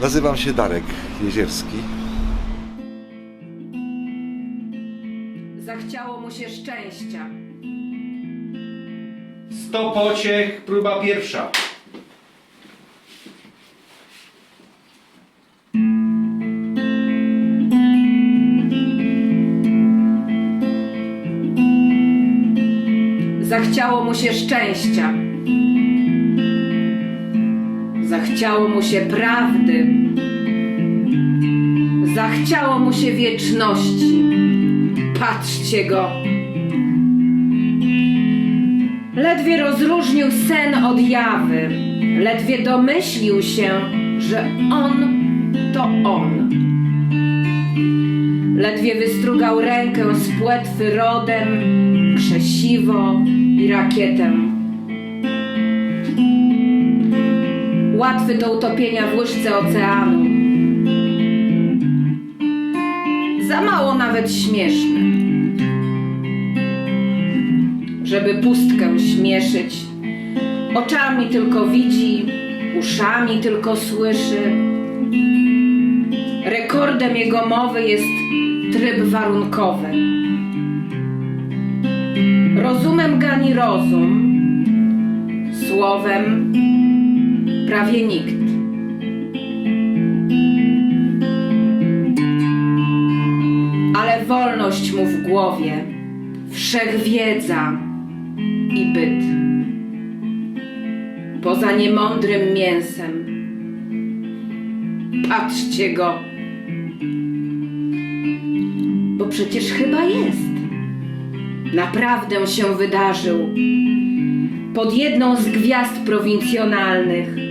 Nazywam się Darek Jezierski. Zachciało mu się szczęścia. Sto pociech, próba pierwsza. Zachciało mu się szczęścia. Zachciało mu się prawdy. Zachciało mu się wieczności. Patrzcie go. Ledwie rozróżnił sen od jawy. Ledwie domyślił się, że on to on. Ledwie wystrugał rękę z płetwy rodem, krzesiwo i rakietę. Łatwy do utopienia w łyżce oceanu. Za mało nawet śmieszny. Żeby pustkę śmieszyć, oczami tylko widzi, uszami tylko słyszy. Rekordem jego mowy jest tryb warunkowy. Rozumem gani rozum, słowem prawie nikt. Ale wolność mu w głowie, wszechwiedza i byt. Poza niemądrym mięsem. Patrzcie go, bo przecież chyba jest. Naprawdę się wydarzył. Pod jedną z gwiazd prowincjonalnych.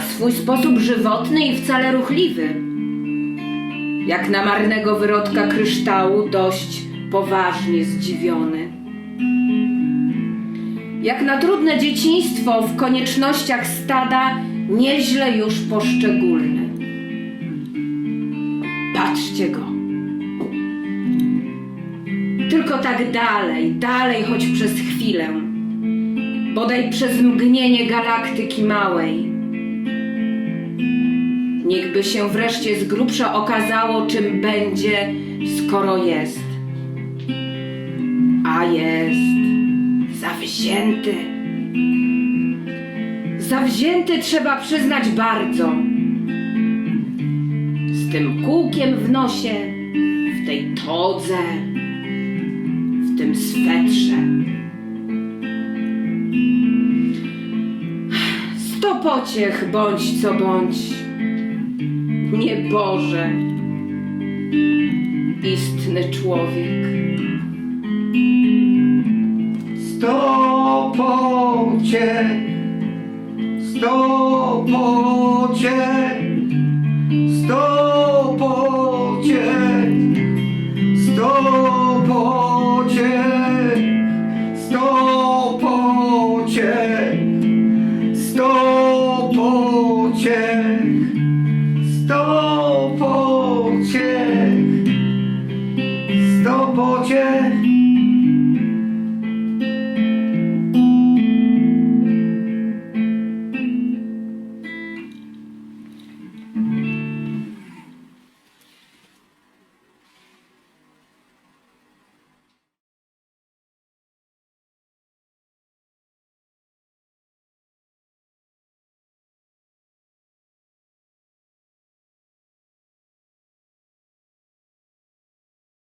Na swój sposób żywotny i wcale ruchliwy. Jak na marnego wyrodka kryształu, dość poważnie zdziwiony. Jak na trudne dzieciństwo w koniecznościach stada, nieźle już poszczególny. Patrzcie go. Tylko tak dalej, dalej, choć przez chwilę. Bodaj przez mgnienie galaktyki małej. Niechby się wreszcie z grubsza okazało, czym będzie, skoro jest. A jest zawzięty. Zawzięty trzeba przyznać bardzo. Z tym kółkiem w nosie, w tej todze, w tym swetrze. Sto pociech bądź co bądź. Nie Boże, istny człowiek. Sto pociech, sto pociech, Yeah.